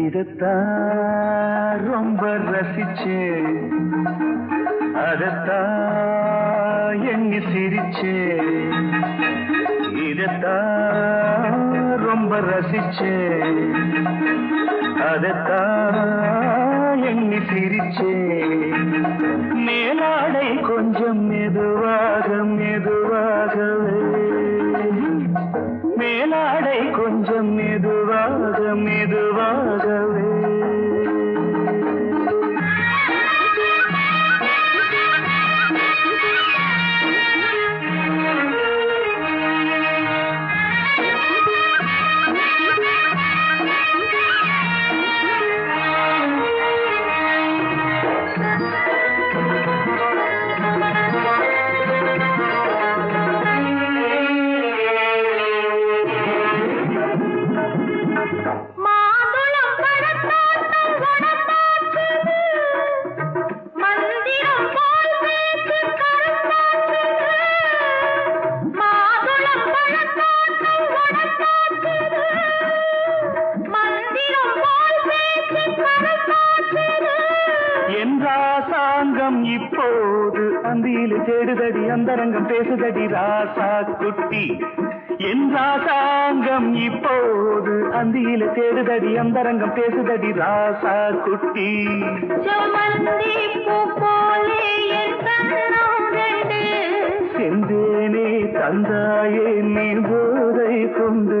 இதத்தான் ரொம்ப ரசிச்சேன். அதத்தான் எண்ணி சிரிச்சேன் இதத்தான் ரொம்ப ரசிச்சேன் அதத்தான் எண்ணி சிரிச்சேன் மேலாடை கொஞ்சம் மெதுவாக மெதுவாகவே. மேலாடை கொஞ்சம் மெதுவாக மெதுவாகவே. என்றாசாங்கம் இப்போது அந்தியில் தேடுதடி அந்தரங்கம் பேசுதடி ராசா குட்டி. என்றாசாங்கம் இப்போது அந்தியில தேடுதடி அந்தரங்கம் பேசுதடி ராசா குட்டி. செந்தேனே தந்தாயே நீ போதை கொண்டு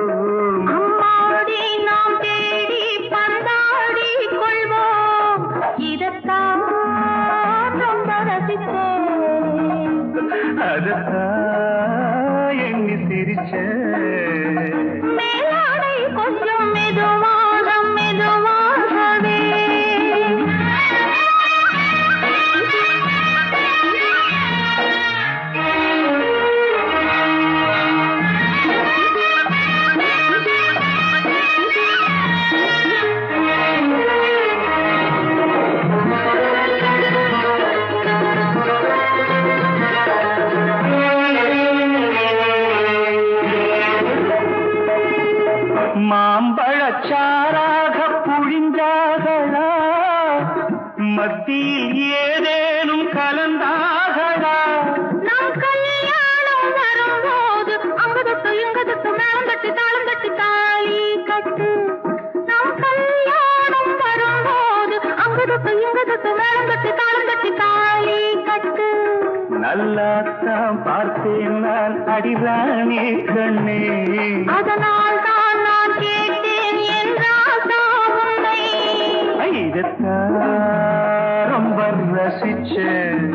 எண்ணி சிரிச்சேன் மேலாடை கொஞ்சம் மெதுவா புழிஞ்சாகளா மத்தியில் ஏதேனும் கலந்தாகளா நம் கல்யாணம் வரும்போது அங்கதத்து இங்கதத்து மேளம் தட்டு தாளம் தட்டு தாலி கட்டு. நம் கல்யாணம் வரும்போது அங்கதத்து இங்கதத்து மேளம் தட்டு தாளம் தட்டு தாலி கட்டு. நல்லாத்தான் பார்த்தேன் நான் அடிராணி கண்ணே. அதனால் தான் நான் கேட்டேன் ரசிச்சேன்